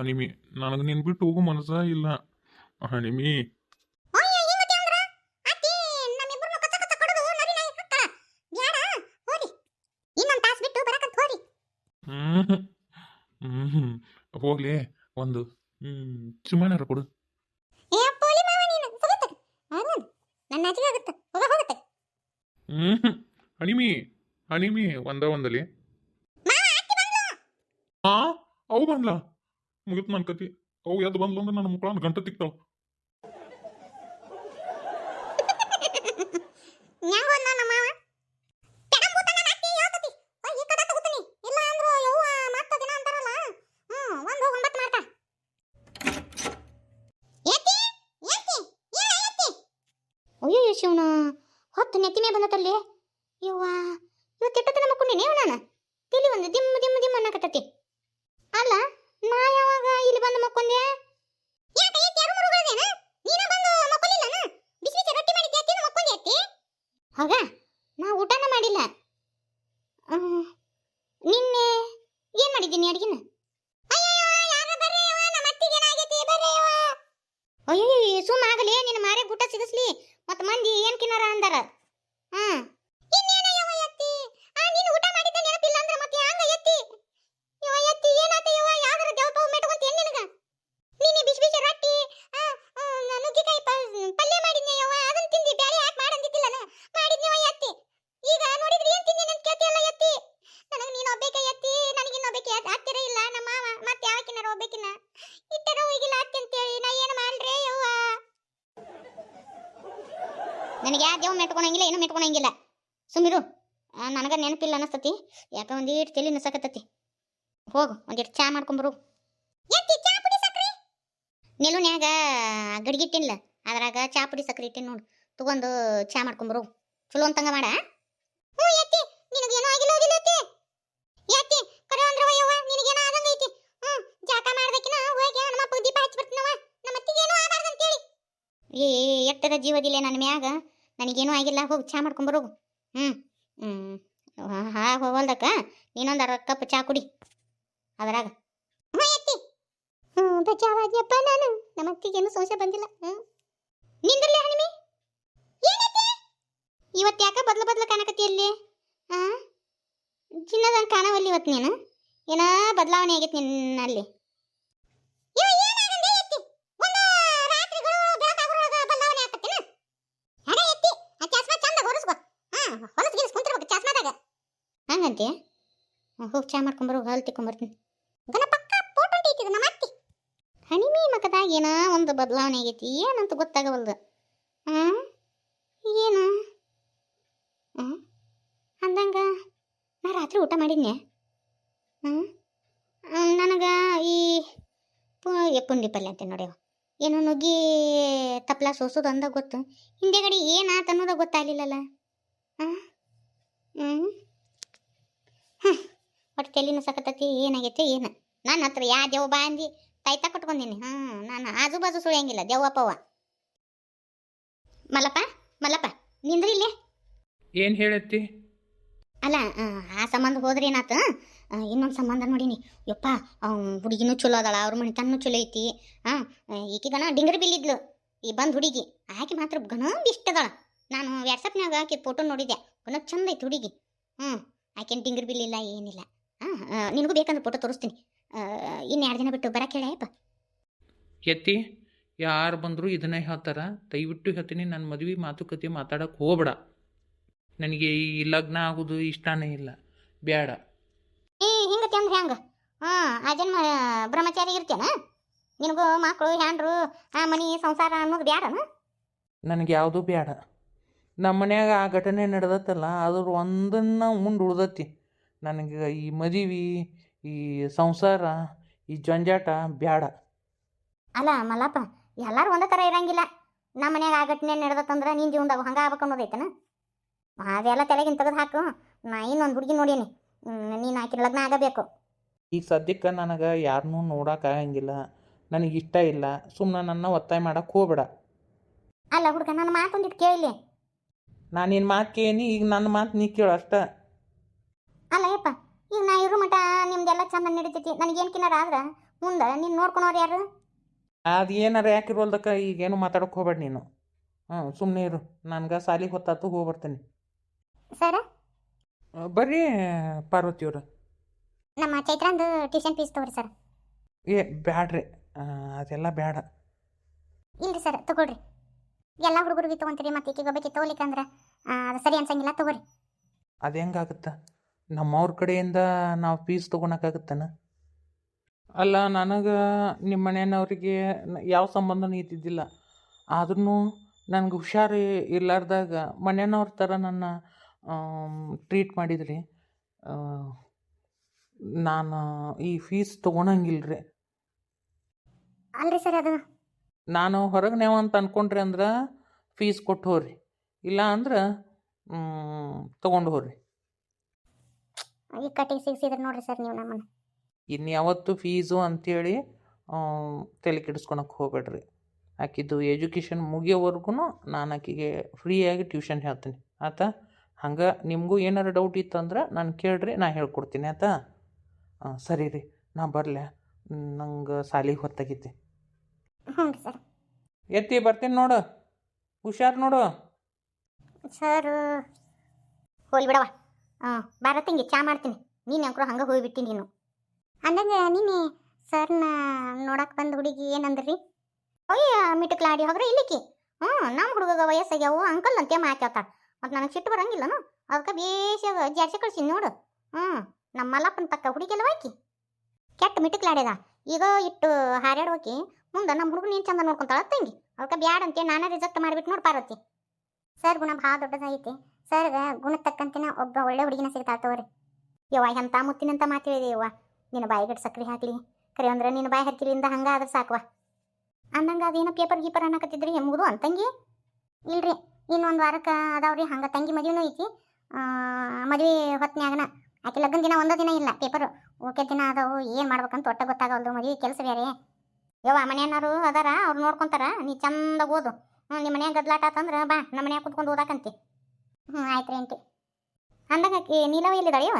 ಹನಿಮಿ ನನಗೆ ನಿನ್ ಬಿಟ್ಟು ಹೋಗೋ ಮನಸ್ಸ ಇಲ್ಲ. ಹನಿಮಿ ಹ್ಮ್ ಹೋಗ್ಲಿ ಒಂದು ಹ್ಮ್ ಚುಮಾನರ ಕೊಡು. ಹಣಿಮಿ ಹ್ಮ್ ಹನಿಮಿ ಹನಿಮಿ ಒಂದ ಒಂದಲ್ಲಿ. ಹಾ ಅವು ಬಂದ್ಲ? ಮುಗಿತ್ ನನ್ನ ಕತಿ. ಅವು ಎದ್ದು ಬಂದ್ಲು ಅಂದ್ರೆ ನನ್ನ ಮುಕ್ಕಳನ್ನ ಗಂಟೆ ತಿಕ್ತಾವ ನಮ್ಮ ಮಾವ ತೆಗಂಬೂತ ನನ್ನ ಅತ್ತಿ ಹೇಳ್ತತಿ ಓ ಈ ಕಡೆ ತಗೋತೀನಿ ಇಲ್ಲ ಅಂದ್ರು ಯವ್ವ ಮತ್ತ ದಿನ ಅಂತಾರಲ್ಲ ಹ್ಮ್ ಒಂದ್ ಹೋಗ್ ಒಂಬತ್ತು ಮಾಡ್ತಾ ಎತ್ತಿ ಎತ್ತಿ ಏನ ಎತ್ತಿ ಅಯ್ಯೋ ಶಿವನ ಹೊತ್ತು ನೆತ್ತಿ ಮೇ ಬಂದತಲ್ಲಿ ಯವ್ವ ಇವತ್ತು ಎಟ್ಟ ತನ ಮಕ್ಕೊಂಡಿನಿ ಅವ್ ನಾನು ತಿಳಿ ಒಂದು ದಿಮ್ಮ ದಿಮ್ಮ ದಿಮ್ಮ ಅನ್ನಕತ್ತತಿ ಅಲ್ಲ ನಾ ಯಾವಾಗ ಇಲ್ಲಿ ಬಂದು ಮಕ್ಕೊಂದೆ ಯಾಕೆ ಎತ್ತಿ ಯಾರು ಮರುಗಳದೇನ ನೀನ ಬಂದು ಮಕ್ಕೊಲಿಲ್ಲನ ಬಿಸಿ ಬಿಸಿ ರೊಟ್ಟಿ ಮಾಡಿದ್ದೆ ಎತ್ತಿ ಮಕ್ಕೊಂದೆ ಎತ್ತಿ ಆಗ ನಾ ಊಟನ ಮಾಡಿಲ್ಲ ಹ್ಮ್. ನಿನ್ನೆ ಏನ್ ಮಾಡಿದ್ದೀನಿ ಅಡಿಗೆನ ಅಯ್ಯೋ ಸುಮ್ಮ ಆಗಲಿ ನಿನ್ನ ಮಾರೆ ಊಟ ಸಿಗಸ್ಲಿ ಮತ್ತ ಮಂದಿ ಏನ್ ಕಿನ್ನಾರ ಅಂದಾರ ಹ್ಮ್ ಇನ್ನೇನಯ್ಯವ್ವ ಎತ್ತಿ ಆ ನೀನು ಊಟ ಮಾಡಿದ್ದ ನೆನಪಿಲ್ಲ ಅಂದ್ರೆ ಮತ್ತೆ ಹ್ಯಾಂಗ ಎತ್ತಿ ಯವ್ವ ಎತ್ತಿ ಏನಾತ ಯವ್ವ ಯಾವ್ದಾರ ದೇವಪ್ಪ ಮೆಟ್ಕೊಂತ ಏನ್ ನಿನಗ ನೀನೆ ಬಿಸಿ ಬಿಸಿ ರೊಟ್ಟಿ ಆ, ಆ, ನುಗ್ಗಿಕಾಯಿ ಪ- ಪಲ್ಯ ಮಾಡಿದ್ನೆ ಯವ್ವ ಅದನ್ನ ತಿಂದಿ ಬ್ಯಾರೆ ಯಾಕೆ ಮಾಡಂದಿದ್ದಿಲ್ಲನ ಮಾಡಿದ್ನಿವ ಎತ್ತಿ ಈಗ ನೋಡಿದ್ರೆ ಏನ್ ತಿಂದಿ ಅಂತ ಕೇಳ್ತಿಯಲ್ಲ ಎತ್ತಿ ನನಗೆ ನೀನು ಒಬ್ಬೇಕೆ ಎತ್ತಿ ನನಗೆ ಇನ್ನೊಬ್ಬೇಕೆ ಹತ್ತಿರ ಇಲ್ಲ ನಮ್ಮ ಮಾವ ಮತ್ತೆ ಯಾವಕಿನಾರ ಒಬ್ಬೇಕಿನ ಇಟ್ಟರ ಹೋಗಿಲ್ಲ ಅತ್ತಿ ಅಂತೇಳಿ ನಾ ಏನು ಮಾಡ್ರೆ ಯವ್ವ ನನಗೆ ಯಾವ ದೇವ್ ಮೆಟ್ಕೊಳಂಗಿಲ್ಲ ಏನು ಮೆಟ್ಕೊಳಂಗಿಲ್ಲ ಸುಮ್ಮಿರು ನನಗೆ ನೆನಪಿಲ್ಲ ಅನಸ್ತತಿ. ಯಾಕ ಒಂದೀಟ್ ತಲೆ ನಸಕತ್ತತಿ. ಹೋಗು ಒಂದಿಟ್ಟು ಚಾ ಮಾಡ್ಕೊಂಬರು. ನೆಲುನ್ಯಾಗ ಗಡಿಗಿಟ್ಟಿನ್ಲ ಅದ್ರಾಗ ಚಾ ಪುಡಿ ಸಕ್ರೆ ಇಟ್ಟಿನ ನೋಡು. ತಗೊಂಡು ಚಾ ಮಾಡ್ಕೊಂಬರು. ಚಲೋ ಅಂತಂಗ ಮಾಡ. ಹ್ಞೂ ಎತ್ತಿ ನಿನಗೇನೋ ಆಗಿಲ್ಲ ಹೋಗಿಲ್ಲ ಎತ್ತಿ ಎತ್ತಿ ಕರೆ ಅಂದ್ರವ ಯವ್ವ ನಿನಗೇನೋ ಆದಂಗ ಐತಿ ಹ್ಞೂ ಜಾಕ ಮಾಡ್ಬೇಕಿನ ಹೋಗಿ ನಮ್ಮಪ್ಪ ದೀಪ ಹಚ್ಬಿಡ್ತೀನವ ನಮ್ಮ ಅತ್ತಿಗೇನೋ ಆಗಬಾರ್ದು ಅಂತೇಳಿ ಏ ಎಟ್ಟದ ಜೀವದಿಲ್ಲ ನನ್ನ ಮ್ಯಾಗ, ನನಗೇನೂ ಆಗಿಲ್ಲ, ಹೋಗಿ, ಚಾ ಮಾಡ್ಕೊಂಬರೋಗು ಹ್ಞೂ ಹ್ಞೂ ಹಾ ಹೋಗಲ್ದಕ್ಕ, ನೀನೊಂದು ಅರ್ಧ ಕಪ್ ಚಾ ಕುಡಿ. ಅದರಾಗ. ಹ್ಞೂ ಎತ್ತಿ ಹ್ಞೂ ಬಚಾವಾದ್ಯಪ್ಪ ನಾನು. ನಮ್ಮ ಅತ್ತಿಗೇನು ಸಂಶಯ ಬಂದಿಲ್ಲ. ಹ್ಞೂ ನಿಂದ್ರಲೇ ಏನೈತಿ ಇವತ್ತು ಯಾಕೆ ಬದ್ಲು ಬದಲು ಕಾಣಕತ್ತಿ ಅಲ್ಲಿ? ಆ? ಚಿನ್ನದಂಗೆ ಕಾಣವಲ್ಲಿ ಇವತ್ತು ನೀನು? ಏನೋ ಬದಲಾವಣೆ ಆಗೈತೆ ನಿನ್ನಲ್ಲಿ ಹಂಗಂತೆ ಹೋಗಿ ಚಾ ಮಾಡ್ಕೊಂಬರು, ಹಾಲು ತಿಕ್ಕೊಂಬರ್ತೀನಿ. ಗಣಪಕ್ಕ ಫೋಟೋ ಟೀತಿದ ನಮ್ಮ ಅತ್ತಿ. ಹಣಿಮಿ ಮಕದಾಗ ಒಂದು ಬದಲಾವಣೆ ಆಗೈತಿ, ಏನಂತ ಗೊತ್ತಾಗವಲ್ದು. ಹಾಂ ಏನು? ಹಾಂ ಅಂದಂಗ, ನಾ ರಾತ್ರಿ ಊಟ ಮಾಡಿದ್ನೆ ಹಾಂ ನನಗೆ ಈ ಪುಂಡಿ ಪಲ್ಯ ಅಂತ ನೋಡ್ಯವ ಏನು ನುಗ್ಗಿ ತಪ್ಲ ಸೋಸೋದು ಅಂದ ಗೊತ್ತು. ಹಿಂದೆಗಡೆ ಏನಾತ ಅನ್ನೋದು ಗೊತ್ತಾಗಲಿಲ್ಲಲ್ಲ ಹಾಂ ಹ್ಞೂ ಹ್ಞೂ ಒಟ್ಟು ತಲೆನೂ ಸಕತ್ತತಿ ಏನಾಗೈತೆ ಏನು? ನನ್ನ ಹತ್ರ ಯಾ ದೇವ ಬಾ ಅಂದಿ ತಾಯ್ತಾ ಕಟ್ಕೊಂಡೀನಿ. ಹಾಂ ನಾನು ಆಜು ಬಾಜು ಸುಳಿಯಂಗಿಲ್ಲ ದೇವಪ್ಪವ್ವ ಮಲ್ಲಪ್ಪ ಮಲ್ಲಪ್ಪ ನಿಂದ್ರಿ ಇಲ್ಲೇ? ಏನು ಹೇಳತ್ತಿ? ಅಲ್ಲ ಆ, ಆ ಸಂಬಂಧ ಹೋದ್ರೆ ಏನಾತ? ಇನ್ನೊಂದು ಸಂಬಂಧ ನೋಡೀನಿ. ಯಪ್ಪ ಹುಡುಗಿನೂ ಚಲೋ ಅದಾಳ ಅವ್ರ ಮನಿತನೂ ಚಲೋ ಐತಿ. ಹಾಂ ಈಕಿಗನ ಡಿಂಗರ್ ಬಿಲ್ಲಿದ್ಲು ಈ ಬಂದ್ ಹುಡುಗಿ. ಆಕೆ ಮಾತ್ರ ಗಣ ಇಷ್ಟ ಅದಾಳ. ನಾನು ವ್ಯಾಟ್ಸಪ್ನ್ಯಾಗ ಆಕೆ ಫೋಟೋ ನೋಡಿದ್ದೆ ಗಣ ಚಂದ ಐತಿ ಹುಡುಗಿ. ಹ್ಞೂ ಆಕೆನ್ ಡಿಂಗರ್ ಬಿಲ್ ಇಲ್ಲ ಏನಿಲ್ಲ. ನಿನಗೂ ಬೇಕಂದ್ರೆ ಫೋಟೋ ತೋರಿಸ್ತೀನಿ. ಇನ್ನು ಎರಡು ದಿನ ಬಿಟ್ಟು ಬರಕ್ಕೆ ಹೇಳಪ್ಪ ಎತ್ತಿ ಯಾರು ಬಂದರೂ ಇದನ್ನೇ ಹೇಳ್ತಾರ. ದಯವಿಟ್ಟು ಹೇಳ್ತೀನಿ ನನ್ನ ಮದುವೆ ಮಾತುಕತೆ ಮಾತಾಡಕ್ಕೆ ಹೋಗ್ಬೇಡ. ನನಗೆ ಈ ಲಗ್ನ ಆಗೋದು ಇಷ್ಟನೇ ಇಲ್ಲ. ಬೇಡ ಏ ಹಿಂಗತಿ ಅಂದ್ರೆ ಹೆಂಗ. ಹಾಂ ಆ ಜನ್ಮ ಬ್ರಹ್ಮಚಾರಿ ಇರ್ತೇನ ನಿನಗೂ ಮಕ್ಕಳು ಹ್ಯಾಂಡ್ರು ಆ ಮನೆ ಸಂಸಾರ ಅನ್ನೋದು ಬೇಡ ನನಗೆ ಯಾವುದೂ ಬೇಡ ನಮ್ಮ ಮನ್ಯಾಗ ಆ ಘಟನೆ ನಡೆದತ್ತಲ್ಲ ಅದ್ರ ಒಂದನ್ನು ಮುಂದೆ ಉಳ್ದತಿ. ನನಗೆ ಈ ಮದುವೆ ಈ ಸಂಸಾರ ಈ ಜಂಜಾಟ ಬ್ಯಾಡ. ಅಲ್ಲ ಮಲ್ಲಪ್ಪ ಎಲ್ಲರೂ ಒಂದೇ ಥರ ಇರಂಗಿಲ್ಲ. ನಮ್ಮ ಮನ್ಯಾಗ ಆ ಘಟನೆ ನಡೆದತ್ತಂದ್ರೆ ನಿನ್ನ ಜೀವನದಾಗ ಹಂಗೆ ಆಗ್ಬೇಕು ಅನ್ನೋದೈತನ ಅದೆಲ್ಲ ತಲೆಗಿನ ತೆಗೆದು ಹಾಕು. ನಾ ಇನ್ನೊಂದು ಹುಡುಗಿ ನೋಡೀನಿ. ನೀನು ಆಕಿನ ಲಗ್ನ ಆಗಬೇಕು. ಈಗ ಸದ್ಯಕ್ಕೆ ನನಗೆ ಯಾರನ್ನೂ ನೋಡೋಕ್ಕಾಗಂಗಿಲ್ಲ ನನಗೆ ಇಷ್ಟ ಇಲ್ಲ. ಸುಮ್ಮನೆ ನನ್ನ ಒತ್ತಾಯ ಮಾಡಕ್ಕೆ ಹೋಗ್ಬೇಡ. ಅಲ್ಲ ಹುಡುಗ ನನ್ನ ಮಾತೊಂದಿಟ್ಟು ಕೇಳಿ ನಾನು ನಿನ್ನ ಮಾತು ಕೇಳಿ ಈಗ ನನ್ನ ಮಾತು ನೀ ಕೇಳು ಅಷ್ಟೇ. ಅಲ್ಲ ಯಪ್ಪ ಈಗ ನಾ ಇರೋ ಮಟ ನಿಮ್ದೆಲ್ಲ ಚಂದ ನಡೀತೈತಿ. ನನಗೇನು ಕಿನ್ನಾರ ಆದ್ರೆ? ಮುಂದೆ ನೀನು ನೋಡ್ಕೊಳೋರು ಯಾರು? ಅದು ಏನಾರ ಯಾಕಿರೋಲ್ದಕ್ಕ ಈಗೇನು ಮಾತಾಡೋಕೆ ಹೋಗ್ಬೇಡ ನೀನು. ಹಾಂ ಸುಮ್ಮನೆ ಇರು. ನನ್ಗೆ ಸಾಲಿಗೆ ಹೊತ್ತಾತು ಹೋಗಿ ಬರ್ತೀನಿ. ಸರ? ಬರ್ರಿ ಪಾರ್ವತಿಯವ್ರು ನಮ್ಮ ಚೈತ್ರಂದು ಟ್ಯೂಷನ್ ಫೀಸ್ ತಗೋರಿ ಸರ್. ಏ ಬ್ಯಾಡ್ರಿ. ಆ, ಅದೆಲ್ಲ ಬೇಡ ಇಲ್ರಿ ಸರ್ ತಗೊಳ್ರಿ. ಎಲ್ಲ ಹುಡುಗರಿಗೆ ತೊಗೊಂತೀರಿ ಮತ್ತೆ ಈಕೆಗೆ ಒಬ್ಬಕ್ಕೆ ತೊಗೊಲಿಕ್ಕಂದ್ರೆ ಅದು ಸರಿ ಅನ್ಸಂಗಿಲ್ಲ ತಗೋರಿ. ಅದು ಹೆಂಗಾಗುತ್ತೆ? ನಮ್ಮವ್ರ ಕಡೆಯಿಂದ ನಾವು ಫೀಸ್ ತೊಗೊಳಕ್ಕಾಗತ್ತನ? ಅಲ್ಲ ನನಗೆ ನಿಮ್ಮ ಮನೆಯವ್ರಿಗೆ ಯಾವ ಸಂಬಂಧನೂ ಇದ್ದಿದ್ದಿಲ್ಲ. ಆದ್ರೂ ನನಗೆ ಹುಷಾರು ಇರ್ಲಾರ್ದಾಗ ಮನೆಯವ್ರ ಥರ ನನ್ನ ಟ್ರೀಟ್ ಮಾಡಿದ್ರಿ. ನಾನು ಈ ಫೀಸ್ ತೊಗೊಳಂಗಿಲ್ಲ ರೀ ಅಲ್ರಿ ಸರ್ ಅದು. ನಾನು ಹೊರಗೆ ನೀವು ಅಂತ ಅನ್ಕೊಂಡ್ರಿ ಅಂದ್ರೆ ಫೀಸ್ ಕೊಟ್ಟು ಹೋಗ್ರಿ ಇಲ್ಲ ಅಂದ್ರೆ ತೊಗೊಂಡು ಹೋಗ್ರಿ ಈ ಕಟ್ಟಿಗೆ ಸಿಗಿಸಿದ್ರೆ ನೋಡ್ರಿ ಸರ್ ನೀವು ನಮ್ಮನ್ನು. ಇನ್ನು ಯಾವತ್ತು ಫೀಸು ಅಂಥೇಳಿ ತಲೆ ಕೆಡಿಸ್ಕೊಳಕ್ಕೆ ಹೋಗ್ಬೇಡ್ರಿ. ಆಕಿದ್ದು ಎಜುಕೇಷನ್ ಮುಗಿಯೋವರೆಗೂ ನಾನು ಆಕಿಗೆ ಫ್ರೀಯಾಗಿ ಟ್ಯೂಷನ್ ಹೇಳ್ತೀನಿ. ಆತ? ಹಂಗೆ ನಿಮಗೂ ಏನಾರ ಡೌಟ್ ಇತ್ತಂದ್ರೆ ನಾನು ಕೇಳ್ರಿ ನಾ ಹೇಳ್ಕೊಡ್ತೀನಿ ಆತ? ಹಾಂ ಸರಿ ರೀ ನಾ ಬರಲೆ. ನಂಗೆ ಸಾಲಿಗೆ ಹೊತ್ತಾಗೈತಿ. ಹ್ಞೂ ಸರ್ ಎತ್ತಿ ಬರ್ತೀನಿ ನೋಡು. ಹುಷಾರು ನೋಡು. ಸರ್ ಹೋಲ್ ಬಿಡವ ಹಾಂ ಬಾರ ತಂಗಿ ಚಾ ಮಾಡ್ತೀನಿ. ನೀನು ಅಂಕರು ಹಂಗೆ ಹೋಗಿಬಿಟ್ಟಿ ನೀನು. ಅಂದಂಗೆ ನೀನೆ ಸರ್ನ ನೋಡಕ್ಕೆ ಬಂದ ಹುಡುಗಿ ಏನಂದ್ರಿ? ಅಯ್ಯ ಮಿಟಕ್ಲಾಡಿ ಹೋಗ್ರೆ ಇಲ್ಲಿಕ್ಕಿ. ಹ್ಞೂ ನಮ್ಮ ಹುಡುಗ ವಯಸ್ಸಾಗ್ಯಾವು ಅಂಕಲ್ ಅಂತೇ ಮಾತಾಡ್ತಾಳ ಮತ್ತು ನನಗೆ ಸಿಟ್ಟು ಬರಂಗಿಲ್ಲನು? ಅದಕ್ಕೆ ಬೇಸಿಯಾಗ ಜಾಸ್ತಿ ಕಳ್ಸಿ ನೋಡು. ಹ್ಞೂ ನಮ್ಮ ಮಲ್ಲಪ್ಪನ ತಕ್ಕ ಹುಡುಗಿಯಲ್ಲ ಆಕಿ? ಕೆಟ್ಟ ಮಿಟಕ್ಲಾಡ್ಯದ ಈಗ ಇಟ್ಟು ಹಾರ್ಯಾಡೋಕಿ ಮುಂದೆ ನಮ್ಮ ಹುಡುಗ ನೀನು ಚಂದ ನೋಡ್ಕೊಂತಾಳ ತಂಗಿ. ಅದಕ್ಕೆ ಬ್ಯಾಡ ಅಂತೆ ನಾನೇ ರಿಜೆಕ್ಟ್ ಮಾಡಿಬಿಟ್ಟು ನೋಡಿ ಪಾರ್ವತಿ. ಸರ್ ಗುಣ ಭಾಳ ದೊಡ್ಡದೈತಿ ಸರ್ಗ ಗುಣ ತಕ್ಕಂತಿನ ಒಬ್ಬ ಒಳ್ಳೆ ಹುಡುಗಿನ ಸಿಗ್ತಾ ತಗೋರಿ. ಯವ್ವ, ಎಂತ ಮುತ್ತಿನಂತ ಮಾತು ಹೇಳಿದೆ ಯವ್ವ. ನಿನ್ನ ಬಾಯಿಗಟ್ಟು ಸಕ್ರೆ ಹಾಕ್ಲಿ. ಕರೆ ಅಂದ್ರೆ ನಿನ್ನ ಬಾಯಿ ಹರ್ಕಿಲಿಂದ ಹಂಗ ಆದ್ರೆ ಸಾಕುವ. ಅಂದಂಗ ಅದೇನೋ ಪೇಪರ್ ಗೀಪರ್ ಅನ್ನಕತ್ತಿದ್ರಿ ಎಂಬುದು ಅಂತಂಗಿ? ಇಲ್ರಿ ಇನ್ನೊಂದು ವಾರಕ್ಕೆ ಅದಾವ್ರಿ, ಹಂಗ ತಂಗಿ ಮದುವೆನೂ ಐತಿ. ಮದುವೆ ಹೊತ್ನ್ಯಾಗನ ಆಕೆ ಲಗ್ನ ದಿನ ಒಂದೇ ದಿನ ಇಲ್ಲ ಪೇಪರ್ ಓಕೆ ದಿನ ಅದಾವು, ಏನು ಮಾಡ್ಬೇಕಂತ ಒಟ್ಟ ಗೊತ್ತಾಗಲ್ದು ಮದುವೆ ಕೆಲಸ ಬೇರೆ ಯವ್ವ ಮನೆಯನ್ನಾರು ಅದಾರ, ಅವ್ರು ನೋಡ್ಕೊಂತಾರ, ನೀ ಚಂದ ಓದು. ಹ್ಞೂ ನಿಮ್ಮ ಮನ್ಯಾಗ ಗದ್ಲಾಟ ಬಾ, ನಮ್ಮ ಮನ್ಯಾಗ ಕುತ್ಕೊಂಡು ಓದಾಕಂತಿ. ಹ್ಞೂ ಆಯ್ತು ರೀ ಆಂಟಿ. ಅಂದಾಗ ನೀಲವ ಎಲ್ಲಿದ್ದಾಳೆ ಇವ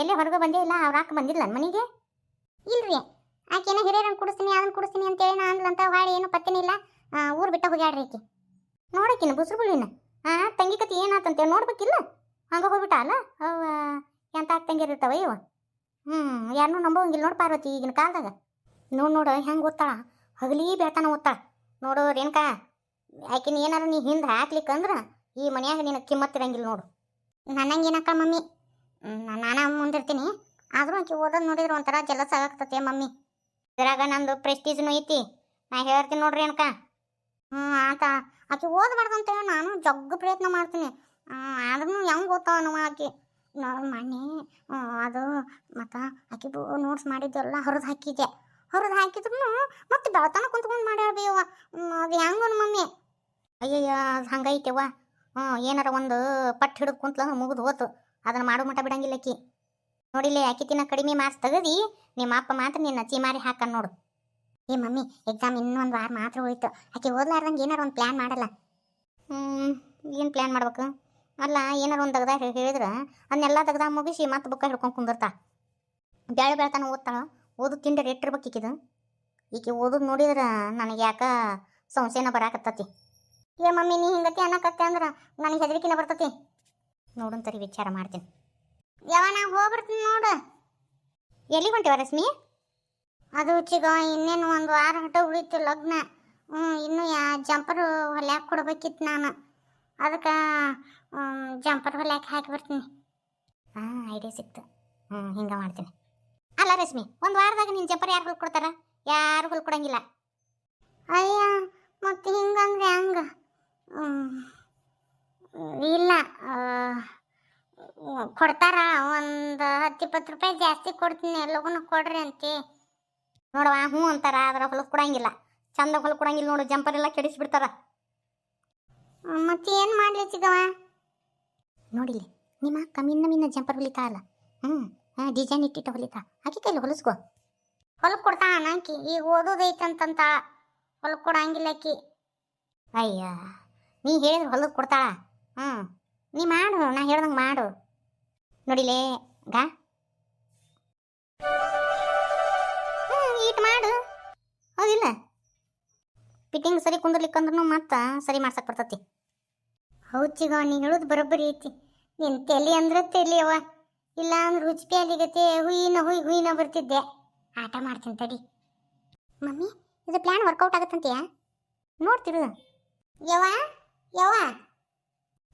ಎಲ್ಲೇ ಹೊರಗೆ ಬಂದೇ ಇಲ್ಲ, ಅವ್ರ ಹಾಕಿ ಬಂದಿಲ್ಲ ನನ್ನ ಮನೆಗೆ? ಇಲ್ರಿ. ಆಕೆನ ಹಿರಿಯರನ್ನು ಕುಡಿಸ್ತೀನಿ ಅದನ್ನು ಕುಡಿಸ್ತೀನಿ ಅಂತೇಳಿ ನಾ ಅಂದ್ಲಂತ ಹಾಳಿ ಏನು ಪತ್ತೇನಿಲ್ಲ ಇಲ್ಲ. ಊರು ಬಿಟ್ಟ ಹೋಗ್ಯಾಡ್ರಿ ಆಕೆ. ನೋಡಕ್ಕಿನ ಬುಸ್ರುಗುಳಿನ ಹಾಂ ತಂಗಿ ಕತಿ ಏನಾತಂತೆ ನೋಡ್ಬೇಕಿಲ್ಲ ಹಂಗೆ ಹೋಗ್ಬಿಟ್ಟ ಅಲ್ಲ ಅವ ಎಂತ ತಂಗಿಯರ್ ಇರ್ತಾವ ಇವ ಹ್ಞೂ ಯಾರನ್ನೂ ನಂಬೋಂಗಿಲ್ಲ ನೋಡಿ ಪಾರ್ವತಿ ಈಗಿನ ಕಾಲದಾಗ. ನೋಡಿ, ನೋಡು, ಹೆಂಗೆ ಓದ್ತಾಳ? ಹಗಲೀ ಬೆಳ್ತಾನ ಓದ್ತಾಳ. ನೋಡು ರೇಣುಕಾ, ಆಕಿನ ಏನಾರ ನೀ ಹಿಂದೆ ಹಾಕ್ಲಿಕ್ಕಂದ್ರೆ ಈ ಮನ್ಯಾಗ ನಿನಗೆ ಕಿಮ್ಮತ್ತಿರಂಗಿಲ್ಲ ನೋಡು. ನನಗೇನಕ್ಕ ಮಮ್ಮಿ? ನಾನು ಮುಂದಿರ್ತೀನಿ. ಆದರೂ ಆಕೆ ಓದೋದು ನೋಡಿದ್ರೆ ಒಂಥರ ಜಲಸ ಆಗತ್ತತೆ ಮಮ್ಮಿ. ಇದ್ರಾಗ ನಂದು ಪ್ರೆಸ್ಟೀಜ್ನು ಐತಿ. ನಾ ಹೇಳ್ತೀನಿ ನೋಡ್ರಿ ಅನ್ಕ. ಹ್ಞೂ ಆತ. ಆಕೆ ಓದಬಾರ್ದಂತ ನಾನು ಜಗ್ಗ ಪ್ರಯತ್ನ ಮಾಡ್ತೀನಿ. ಆದ್ರೂ ಹೆಂಗೆ ಓದ್ತಾವ ಆಕಿ? ಮನೆ ಅದು ಮತ್ತು ಆಕಿ ನೋಟ್ಸ್ ಮಾಡಿದ್ದೆಲ್ಲ ಹೊರದು ಹಾಕಿದ್ದೆ. ಹೊರದು ಹಾಕಿದ್ರು ಮತ್ತೆ ಬೆಳತನ ಕುಂತ್ಕೊಂಡು ಮಾಡ್ಯಾಳ ಬೇವ ಅದು ಹೆಂಗನು ಮಮ್ಮಿ. ಅಯ್ಯಯ್ಯ, ಅದು ಹಂಗೈತೆವ್ವ. ಹ್ಞೂ, ಏನಾರ ಒಂದು ಪಟ್ಟು ಹಿಡಿದು ಕುಂತ್ಲ ಮುಗಿದು ಹೋತು. ಅದನ್ನ ಮಾಡೋ ಮಟ ಬಿಡಂಗಿಲ್ಲ ಆಕಿ. ನೋಡಿಲ್ಲ ತಿನ್ನ ಕಡಿಮೆ ಮಾರ್ಕ್ಸ್ ತೆಗದಿ, ನಿಮ್ಮ ಅಪ್ಪ ಮಾತ್ರ ನಿನ್ನ ಚೀಮಾರಿ ಹಾಕನ್ ನೋಡು. ಏ ಮಮ್ಮಿ ಎಕ್ಸಾಮ್ ಇನ್ನೊಂದು ವಾರ ಮಾತ್ರ ಹೋಯ್ತು. ಆಕೆ ಓದ್ಲಾರ್ದಂಗೆ ಏನಾರ ಒಂದು ಪ್ಲ್ಯಾನ್ ಮಾಡಲ್ಲ. ಹ್ಞೂ ಏನು ಪ್ಲ್ಯಾನ್ ಮಾಡ್ಬೇಕು? ಅಲ್ಲ, ಏನಾರ ಒಂದು ತೆಗ್ದಾಗ ಹೇಳಿದ್ರೆ ಅದನ್ನೆಲ್ಲ ತೆಗ್ದಾಗ ಮುಗಿಸಿ ಮತ್ತೆ ಬುಕ್ಕ ಹಿಡ್ಕೊಂಡು ಕುಂದಿರ್ತಾ. ಬೇಳೆ ಬೆಳ್ತಾನ ಓದ್ತಾಳ, ಓದು ತಿಂಡಿ ಇರ್ಬೇಕು ಈಕಿದು. ಈಕೆ ಓದೋದು ನೋಡಿದ್ರೆ ನನಗೆ ಯಾಕೆ ಸಂಶಯನ ಬರಾಕತ್ತತಿ. ಏ ಮಮ್ಮಿ, ನೀ ಹಿಂಗತಿ ಅನ್ನಕತ್ತೆ ಅಂದ್ರೆ ನನಗೆ ಹೆದರಿಕಿನ ಬರ್ತತಿ. ನೋಡಂತರಿ ವಿಚಾರ ಮಾಡ್ತೀನಿ. ಯಾವ ನಾ ಹೋಗ್ಬಿಡ್ತೀನಿ ನೋಡು. ಎಲ್ಲಿ ಹೊಂಟಿವ ರಶ್ಮಿ? ಅದು ಚಿಗ, ಇನ್ನೇನು ಒಂದು ವಾರ ಹಟ ಉಳಿತು ಲಗ್ನ. ಹ್ಞೂ ಇನ್ನು ಯಾ ಜಂಪರ್ ಹೊಲ್ಯಾಕ ಕೊಡ್ಬೇಕಿತ್ತು ನಾನು. ಅದಕ್ಕೆ ಜಂಪರ್ ಹೊಲ್ಯಾಕ ಹಾಕಿ ಬರ್ತೀನಿ. ಹಾಂ ಐಡಿಯಾ ಸಿಕ್ತು. ಹ್ಞೂ ಹಿಂಗೆ ಮಾಡ್ತೀನಿ. ಅಲ್ಲ ರಶ್ಮಿ, ಒಂದು ವಾರದಾಗ ನಿನ್ನ ಜಂಪರ್ ಯಾರು ಹೊಲ್ಕೊಡ್ತಾರ ಯಾರು ಹೊಲ್ಕೊಡಂಗಿಲ್ಲ ಅಯ್ಯ, ಮತ್ತೆ ಹಿಂಗಂದ್ರೆ ಹೆಂಗೆ? ಇಲ್ಲ ಕೊಡ್ತಾರ ಒಂದು ಹತ್ತು ಇಪ್ಪತ್ತು ರೂಪಾಯಿ ಜಾಸ್ತಿ ಕೊಡ್ತೀನಿ ಎಲ್ಲಗೂ ಕೊಡ್ರಿ ಅಂತಿ. ನೋಡವ ಹ್ಞೂ ಅಂತಾರ ಆದ್ರೆ ಹೊಲಕ್ಕೆ ಕೊಡಂಗಿಲ್ಲ. ಚಂದ ಹೊಲಕ್ಕೆ ಕೊಡಂಗಿಲ್ಲ ನೋಡು ಜಂಪರ್ ಎಲ್ಲ ಕೆಡಿಸ್ಬಿಡ್ತಾರ ಮತ್ತೆ ಏನು ಮಾಡ್ಲಿ ಚಿಗವ ನೋಡಿಲಿ ನಿಮ್ಮ ಕಮ್ಮಿನ್ನ ಮಿನ್ನ ಜಂಪರ್ ಜಂಪರ್ ಹೊಲಿತಾಳಲ್ಲ ಹ್ಞೂ ಹಾಂ ಡಿಸೈನ್ ಇಟ್ಟಿಟ್ಟು ಹೊಲಿತಾ. ಆಕೆ ಕೈಲಿ ಹೊಲಿಸ್ಕೋ. ಹೊಲಕ್ಕೆ ಕೊಡ್ತಾ ಆಕಿ ಈಗ ಓದೋದೈತಂತಂತ. ಹೊಲಕ್ಕೆ ಕೊಡಂಗಿಲ್ಲ ಆಕಿ. ಅಯ್ಯ. ನೀ ಹೇಳಿದ್ರೆ ಹೊಲಕ್ಕೆ ಕೊಡ್ತಾಳ. ಹ್ಞೂ ನೀ ಮಾಡು, ನಾ ಹೇಳ್ದಂಗೆ ಮಾಡು. ನೋಡಿಲೇ, ಗಾ. ಹ್ಞೂ ಈಟ್ ಫಿಟ್ಟಿಂಗ್ ಸರಿ ಕುಂದರ್ಲಿಕ್ಕಂದ್ರೂ ಮತ್ತೆ ಸರಿ ಮಾಡ್ಸಕ್ ಬರ್ತತಿ. ಹೌಚಿಗ ನೀ ಹೇಳೋದು ಬರೋಬ್ಬರಿ ಐತಿ. ನಿನ್ ತೆಲಿ ಅಂದ್ರೆ ತೆಲಿ ಅವ ಇಲ್ಲ ಅಂದ್ರೆ ರುಚಿ ಅಲ್ಲಿಗತ್ತೆ ಹುಯಿನ ಹುಯ್ ಹುಯಿನ ಬರ್ತಿದ್ದೆ. ಆಟ ಮಾಡ್ತೀನಿ ತಡಿ. ಮಮ್ಮಿ, ಇದು ಪ್ಲ್ಯಾನ್ ವರ್ಕೌಟ್ ಆಗತ್ತಂತೀಯ? ನೋಡ್ತಿರು. ಯವ ಯವ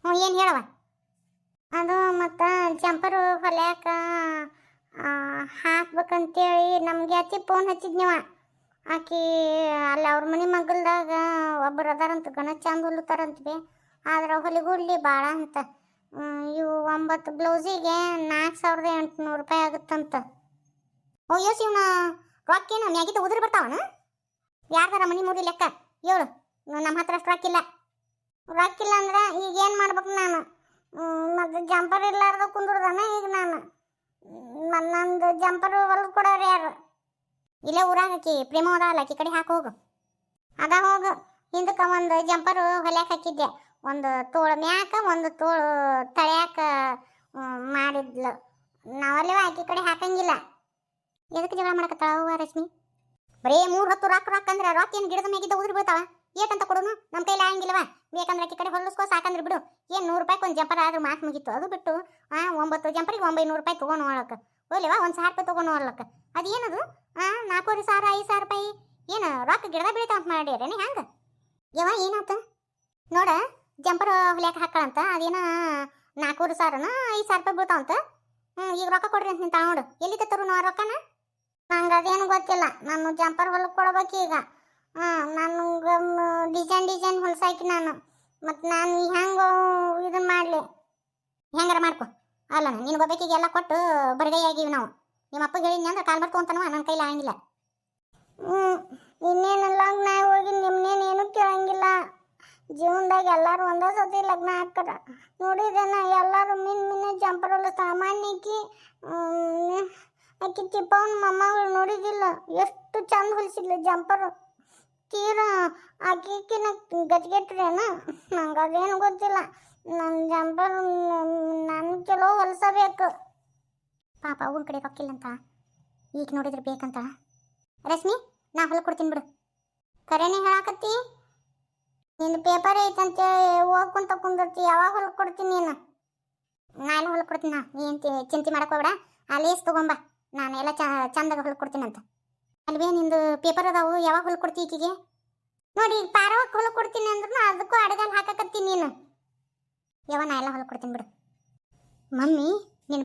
ಹ್ಞೂ, ಏನು ಹೇಳವ ಅದು ಮತ್ತು ಜಂಪರು ಹೊಲ್ಯಾಕ ಹಾಕ್ಬೇಕಂತೇಳಿ ನಮ್ಗೆ ಅತಿ ಫೋನ್ ಹಚ್ಚಿದ್ನವ ಆಕಿ ಅಲ್ಲಿ ಅವ್ರ ಮನೆ ಮಗಲ್ದಾಗ ಒಬ್ಬರು ಅದಾರಂತ ಗಣ ಚಂದ ಹೊಲಿತಾರಂತ ಬಿ. ಆದ್ರೆ ಹೊಲಿಗೂಡ್ಲಿ ಭಾಳ ಅಂತ. ಇವು ಒಂಬತ್ತು ಬ್ಲೌಸಿಗೆ ನಾಲ್ಕು ಸಾವಿರದ ಎಂಟುನೂರು ರೂಪಾಯಿ ಆಗುತ್ತಂತ. ಓ ಯೋಸ್ ಇವನ ರೊಕ್ಕೇನು ಮ್ಯಾಗಿದ್ದ ಉದುರು ಬರ್ತಾವನ? ಯಾರ್ದಾರ ಮನಿ ಮೂರಿ ಲೆಕ್ಕ? ಏಳು ನಮ್ಮ ಹತ್ರ ಅಷ್ಟು ರೊಕ್ಕಿಲ್ಲ ರೊಕ್ಕಿಲ್ಲ ಅಂದ್ರೆ ಈಗ ಏನು ಮಾಡ್ಬೇಕು ನಾನು? ಮತ್ತು ಜಂಪರ್ ಇರ್ಲಾರ್ದ ಕುಂದ್ರದಾನ ಈಗ ನಾನು? ಮ- ನಂದು ಜಂಪರ್ ಹೊಲ್ದು ಕೊಡೋರು ಯಾರು? ಇಲ್ಲೇ ಊರಾಗ ಆಕಿ ಪ್ರೇಮ ಅದಾವಲ್ಲ ಆಕಿ ಕಡೆ ಹಾಕಿ ಹೋಗು. ಅದ ಹೋಗು. ಹಿಂದಕ್ಕೆ ಒಂದು ಜಂಪರು ಹೊಲ್ಯಾಕ ಹಾಕಿದ್ದೆ. ಒಂದು ತೋಳು ಮ್ಯಾಕ, ಒಂದು ತೋಳು ತಳ್ಯಾಕ ಮಾಡಿದ್ಲು. ನಾವಲ್ಲೇ ಆಕಿ ಕಡೆ ಹಾಕಂಗಿಲ್ಲ. ಎದಕ್ಕೆ ಜಗಳ ಮಾಡಕತ್ತಾವ ರಶ್ಮಿ? ಬರೀ ಮೂರು ಹತ್ತು ರೊಕ್ಕ ರೊಕ್ಕ ಅಂದ್ರೆ ರೊಕ್ಕ ಏನು ಗಿಡದ ಮ್ಯಾಗಿದ್ದ ಉದುರು ಬೀಳ್ತಾವ ಏಟಂತ ಕೊಡೋನು? ನಮ್ಮ ಕೈಲಿ ಆಗಂಗಿಲ್ಲವ? ಬೇಕಂದ್ರೆ ಆಕಿ ಕಡೆ ಹೊಲಿಸ್ಕೋ, ಸಾಕಂದ್ರೆ ಬಿಡು. ಏನು ನೂರು ರೂಪಾಯಿ ಒಂದು ಜಂಪರ್ ಆದ್ರೂ ಮಾತು ಮುಗೀತು. ಅದು ಬಿಟ್ಟು, ಆ, ಒಂಬತ್ತು ಜಂಪರಿಗೆ ಒಂಬೈನೂರು ರೂಪಾಯಿ ತೊಗೊಂಡು ಹೋಗ್ಲಕ್ಕ ಹೋಗ್ಲೇವಾ ಒಂದು ಸಾವಿರ ರೂಪಾಯಿ ತೊಗೊಂಡು ಹೋಗ್ಲಕ್ಕ ಅದೇನದು? ಹಾಂ ನಾಲ್ಕೂವರೆ ಸಾವಿರ ಐದು ಸಾವಿರ ರೂಪಾಯಿ. ಏನು, ರೊಕ್ಕ ಗಿಡದ ಬೀಳ್ತಾವ ಅಂತ ಮಾಡ್ಯಾರೇನೆ ಹಂಗೆ? ಯವ ಏನಾತ? ನೋಡ, ಜಂಪರ್ ಹೊಲಿಯಕ್ಕೆ ಹಾಕಳಂತ ಅದೇನ ನಾಲ್ಕೂವರೆ ಸಾವಿರನ ಐದು ಸಾವಿರ ರೂಪಾಯಿ ಬೀಳ್ತಾವಂತ ಹ್ಞೂ ಈಗ ರೊಕ್ಕ ಕೊಡ್ರಿ ಅಂತ ನಿಂತ ನೋಡು. ಎಲ್ಲಿ ತರು ನೋ ರೊಕ್ಕನ? ನಂಗೆ ಅದೇನು ಗೊತ್ತಿಲ್ಲ. ನಾನು ಜಂಪರ್ ಹೊಲಕ್ಕೆ ಕೊಡ್ಬೇಕು ಈಗ ಹಾಂ ನನಗೆ ಡಿಸೈನ್ ಡಿಸೈನ್ ಹೊಲ್ಸಾಕಿ ನಾನು. ಮತ್ತು ನಾನು ಹೆಂಗೆ ಇದು ಮಾಡಲಿ. ಹೆಂಗಾರ ಮಾಡ್ಕೊ. ಅಲ್ಲ ನಿನ್ನ ಒಬ್ಬಾಕಿಗೆ ಎಲ್ಲ ಕೊಟ್ಟು ಬರಿಗೈಯಾಗಿವಿ ನಾವು. ನಿಮ್ಮ ಅಪ್ಪಗೆ ಹೇಳಿದ್ನಿ ಅಂದ್ರೆ ಕಾಲ್ ಬರ್ಕೊಂತಾನವ ನನ್ನ ಕೈಲಿ ಆಗಂಗಿಲ್ಲ. ಹ್ಞೂ ಇನ್ನೇನು ಲಗ್ನ ಹೋಗಿ ನಿಮ್ಮನ್ನೇನೇನು ಕೇಳಂಗಿಲ್ಲ. ಜೀವನದಾಗ ಎಲ್ಲರೂ ಒಂದೇ ಸತಿ ಲಗ್ನ ಹಾಕ್ತಾರ ನೋಡಿದೇನ ಎಲ್ಲರೂ ಮಿನ್ ಮಿನ್ನ ಜಂಪರ್ ಸಾಮಾನ್ಯಕ್ಕೆ ಸಾಮಾನ್ಯಕಿ ಆಕಿ ಚಿಪ್ಪವನ ಮೊಮ್ಮಗಳು ನೋಡಿದಿಲ್ಲ ಎಷ್ಟು ಚಂದ ಹೊಲಿಸಿದ್ಲು ಜಂಪರ್. ತೀರಾ ಆಕಿಕಿನ ಗಟ್ಗೆಟ್ರೇನ ನಂಗೆ ಅದೇನು ಗೊತ್ತಿಲ್ಲ. ನನ್ನ ಜಂಪರ್ ನಾನು ಚಲೋ ಹೊಲಿಸಬೇಕು ಪಾಪ ಅವನ ಕಡೆ ರೊಕ್ಕಿಲ್ಲಂತ ಈಗ ನೋಡಿದ್ರೆ ಬೇಕಂತ. ರಶ್ಮಿ, ನಾ ಹೊಲ ಕೊಡ್ತೀನಿ ಬಿಡು. ಕರೆನೇ ಹೇಳಾಕತ್ತಿ? ನಿಂದು ಪೇಪರ್ ಐತಂತೇಳಿ ಓದ್ಕೊಂತ ಕುಂದಿರ್ತಿ. ಯಾವಾಗ ಹೊಲಕ್ಕೆ ಕೊಡ್ತೀನಿ ನೀನು? ನಾನು ಹೊಲ ಕೊಡ್ತೀನಿ ನಾ. ನೀನು ಚಿಂತೆ ಮಾಡಕ್ಕೆ ಆ ಲೇಸ್ ತಗೊಂಬ. ನಾನು ಎಲ್ಲ ಚಂದಾಗ ಹೊಲಕ್ಕೆ ಕೊಡ್ತೀನಿ ಅಂತ ಅಲ್ವೇ, ನಿಂದು ಪೇಪರ್ ಅದಾವು, ಯಾವಾಗ ಹೊಲ್ ಕೊಡ್ತಿ ಈಕಿಗೆ? ನೋಡಿ ಈಗ ಪಾರವಕ್ಕೆ ಹೊಲ್ ಕೊಡ್ತೀನಿ ಅಂದ್ರೂ ಅದಕ್ಕೂ ಅಡಗಲ್ಲಿ ಹಾಕಕತ್ತೀನಿ ನೀನು. ಯಾವ ನಾ ಎಲ್ಲ ಹೊಲ್ ಕೊಡ್ತೀನಿ ಬಿಡು. ಮಮ್ಮಿ